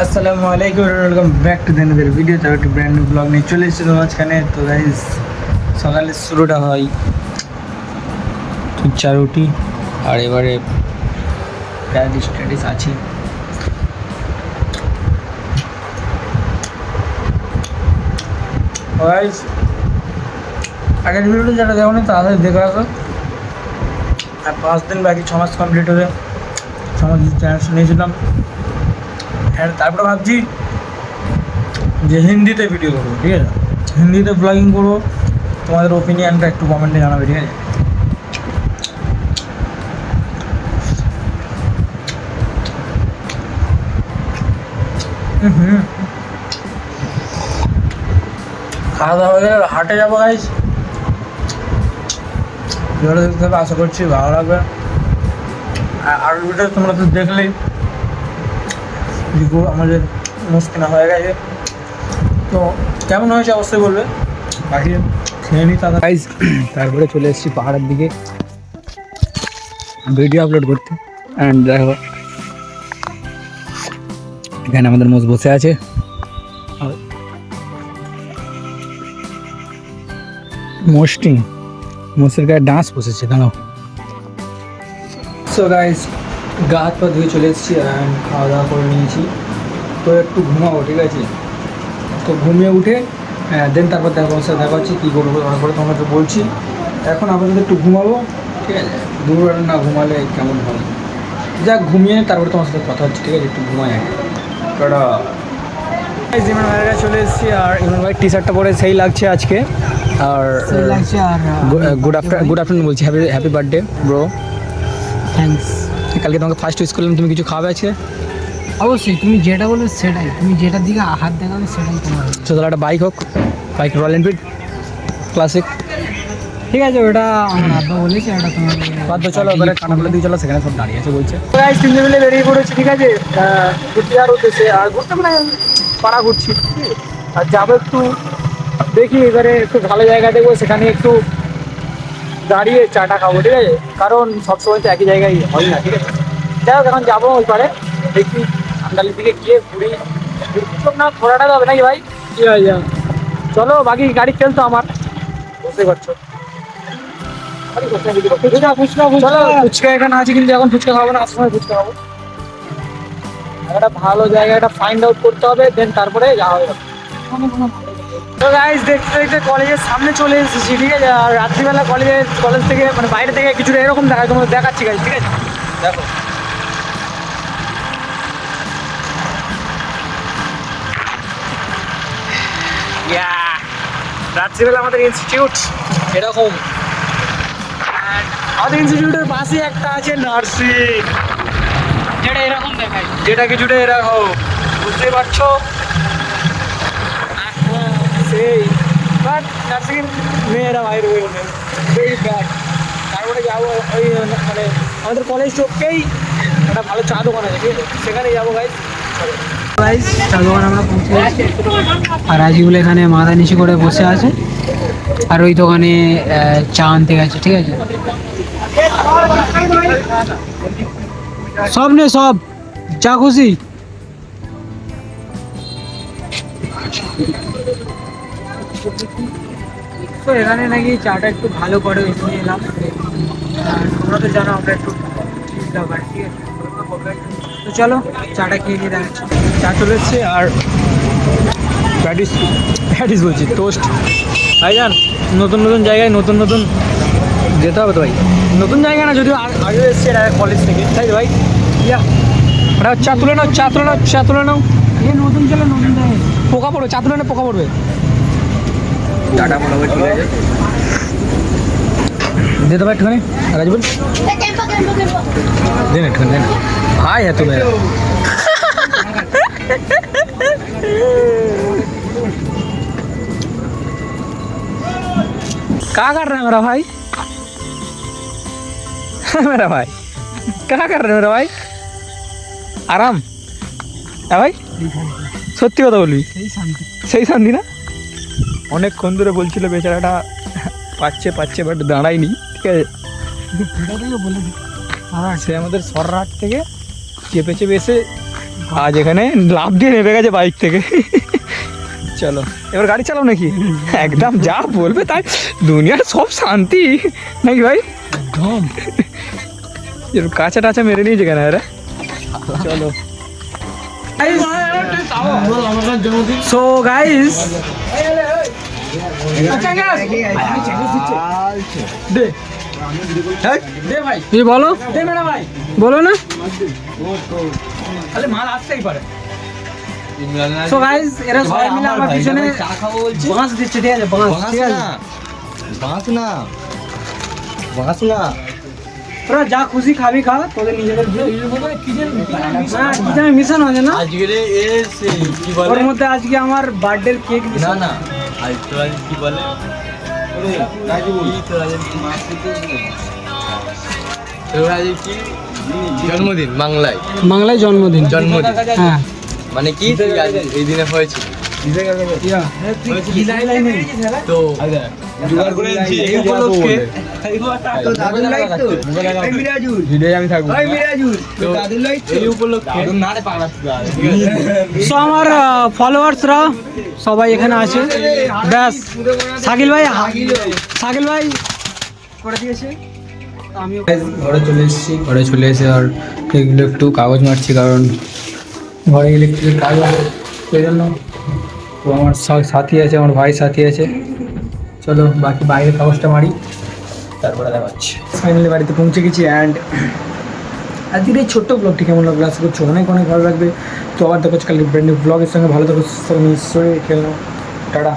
আসসালামু আলাইকুম welcome back to দেনাদের ভিডিও তার একটু ব্র্যান্ড নিউ ব্লগ নিয়ে চলে এসেছিল মাঝখানে। তো গাইজ সকালে শুরুটা হয় চা রুটি আর এবারে প্যারাডিস ট্যাডিস আছে। গাইজ আগের ভিডিওটা যারা দেখো না তাদের দেখে রাখো। আর পাঁচ দিন বাকি ছ মাস কমপ্লিট হবে ছ মাস চ্যানেল শুনিয়েছিলাম হ্যাঁ তারপরে ভাবছি যে হিন্দিতে ভিডিও করব, ঠিক আছে? হিন্দিতে ব্লগিং করব, তোমাদের ওপিনিয়নটা একটু কমেন্টে জানাবে, ঠিক আছে? খাওয়া দাওয়া হয়ে গেলে হাটে যাব গাইজ আশা করছি ভালো লাগবে। আর ভিডিও তোমরা তো দেখলেই দিকু আমাদের মোষ কেনা হয়ে গেছে। তো কেমন হয়েছে অবশ্যই বলবে? বাকি খেয়ে নিই তাদের গাইজ তারপরে চলে এসেছি পাহাড়ের দিকে। ভিডিও আপলোড করতে। অ্যান্ড দেখো এখানে আমাদের মোষ বসে আছে। মোষটি মোষের গায়ে ডান্স বসেছে দাঁড়াও। সো গাইজ গা হাত পা ধুয়ে চলে এসেছি অ্যান্ড খাওয়া দাওয়া করে নিয়েছি। তো একটু ঘুমাবো ঠিক আছে? তো ঘুমিয়ে উঠে দেন তারপর দেখা সাথে দেখা হচ্ছে কী করব তারপরে তোমাকে বলছি। এখন আপাতত একটু ঘুমাবো ঠিক আছে? দুপুরবেলা না ঘুমালে কেমন হবে যাক ঘুমিয়ে তারপরে তোমার সাথে কথা হচ্ছে ঠিক আছে? একটু ঘুমাই আগে। টাটা। ইমরান ভাইয়ের কাছে চলে এসেছি আর ইমরান ভাই টি শার্টটা পরে সেই লাগছে আজকে। আর গুড আফটার গুড আফটারনুন বলছি happy happy birthday bro thanks কালকে তোমাকে ফার্স্ট উইস করলাম তুমি কিছু খাওয়াবে আজকে? অবশ্যই তুমি যেটা বলবে সেটাই। তুমি যেটার দিকে হাত দেখাবে সেটাই তোমার। তো তাহলে একটা বাইক হোক বাইক রয়্যাল এনফিল্ড ক্লাসিক ঠিক আছে ওটা আমার আব্বা বলেছে ওটা তোমার বাধ্য চলো এবারে কানাগুলো দিয়ে চলো সেখানে সব দাঁড়িয়ে আছে বলছে। গাইস তিনজে মিলে বেরিয়ে পড়েছি ঠিক আছে? ঘুরতে যাওয়ার উদ্দেশ্যে। আর ঘুরতে মানে পাড়া ঘুরছি আর যাব একটু দেখি এবারে একটু ভালো জায়গা দেখব সেখানে একটু দাঁড়িয়ে চাটা খাব ঠিক আছে? কারণ সবসময় তো একই জায়গায় হয় না ঠিক আছে? যাই হোক এখন যাব ওই পারে দেখি আন্দালির দিকে গিয়ে ঘুরি। না ঘোরাটা হবে নাকি ভাই? চলো বাকি গাড়ি তেল তো আমার। বুঝতে পারছ। ফুচকা ফুচকা চলো ফুচকা এখানে আছে কিন্তু এখন ফুচকা খাব না ফুচকা খাব। একটা ভালো জায়গা একটা ফাইন্ড আউট করতে হবে দেন তারপরে যাওয়া হবে। তো গাইজ দেখতে দেখতে কলেজের সামনে চলে এসেছি ঠিক আছে? আর রাত্রিবেলা কলেজে কলেজ থেকে মানে বাইরে থেকে কিছুটা এরকম দেখায় তোমাদের দেখাচ্ছি গাইজ ঠিক আছে? দেখো। রাত্রিবেলা আমাদের ইনস্টিটিউট এরকম। আমাদের ইনস্টিটিউটের পাশে একটা আছে নার্সিং। যেটা এরকম দেখায়। যেটা কিছুটা এরকম। বুঝতেই পারছ? সেই বাট নার্সিং মেয়েরা বাইরে বেরোবে ভেরি ব্যাড তারপরে যাব ওই মানে আমাদের কলেজ চোখকেই একটা ভালো চা দোকান আছে। ঠিক আছে? সেখানে যাব গাইজ গাইস চা দোকান আমরা পৌঁছে গেছি। আর রাজিগুলো এখানে মাথা নিচু করে বসে আছে। আর ওই দোকানে চা আনতে গেছে, ঠিক আছে? সব নে, সব। যা খুশি? তো এখানে নাকি চাটা একটু ভালো করে এলাম। তোমরা তো জানো, আমরা একটু ঠিক আছে? চলো চাটা খেয়ে নিয়ে দেখাচ্ছি চা চলে এসছে আর প্যাটিস প্যাটিস বলছি টোস্ট ভাই যান নতুন নতুন জায়গায় নতুন নতুন যেতে হবে তো ভাই? নতুন জায়গা না যদিও আ- আগে এসছে কলেজ থেকে। তাই তো ভাই? ইয়া ওটা চা তুলে নাও চা তুলে নাও চা তুলে নাও। এই নতুন চলে নতুন জায়গায় পোকা পড়বে চা তুলে না পোকা পড়বে। টাটা মোটামুটি ঠিক আছে দে দেবো একটুখানি রাজবুল দেন একটুখানি দেন ভাই হ্যাঁ তুমি क्या कर रहे हैं मेरा भाई मेरा भाई क्या कर रहे हैं मेरा भाई আরাম হ্যাঁ ভাই সত্যি কথা বলবি এই শান্তি সেই শান্তি না অনেকক্ষণ ধরে বলছিল বেচারাটা পাচ্ছে পাচ্ছে বাট দাঁড়ায়নি ঠিক আছে এটা থেকে বলে দিই আর সে আমাদের সররাট থেকে চেপে চেপে এসে আজ এখানে লাভ দিয়ে নেমে গেছে বাইক থেকে। চলো এবার গাড়ি চালাও নাকি? একদম যা বলবে তাই। দুনিয়ার সব শান্তি নাকি ভাই? একদম। এরকম কাঁচা টাচা মেরে নিয়েছে কেন এরা? চলো। সো গাইস দে। দে বলো? দে মেরা ভাই। বলো না। মাল আসতেই পারে। সো গাইস এরা সবাই মিলে আমার পিছনে বাঁশ দিচ্ছে ঠিক আছে বাঁশ ঠিক আছে। বাঁচ না বাঁচ না। তোরা যা খুশি খাবি খা তোদের নিজেদের না কিচেনে আছে না? আজকে এসে কি ওর মধ্যে আজকে আমার বার্থডে কেক না না আজ তো কি বলে? জন্মদিন বাংলায়। বাংলায় জন্মদিন। জন্মদিন। হ্যাঁ। মানে কি? তুই আজ এই দিনে হয়েছে তো জোগাড় করে এই উপলক্ষে সো আমার ফলোয়ার্সরা সবাই এখানে আছে। ব্যাস। শাকিল ভাই শাকিল ভাই। করে দিয়েছে। ঘরে চলে এসেছি। ঘরে চলে এসে আর এগুলো একটু কাগজ মারছি কারণ ঘরে ইলেকট্রিকের কাজ আছে। সেই জন্য তো আমার সাথী আছে আমার ভাই সাথী আছে। চলো বাকি বাইরের কাগজটা মারি তারপরে দেখাচ্ছি। ফাইনালি বাড়িতে পৌঁছে গেছি অ্যান্ড আজকের এই ছোট্ট ব্লগটি কেমন লাগল আশা করছি অনেক অনেক ভালো লাগবে। তো আবার দেখো কালকে ব্র্যান্ড ব্লগের সঙ্গে। ভালো থাকো, নিশ্চয়ই খেলো টাটা।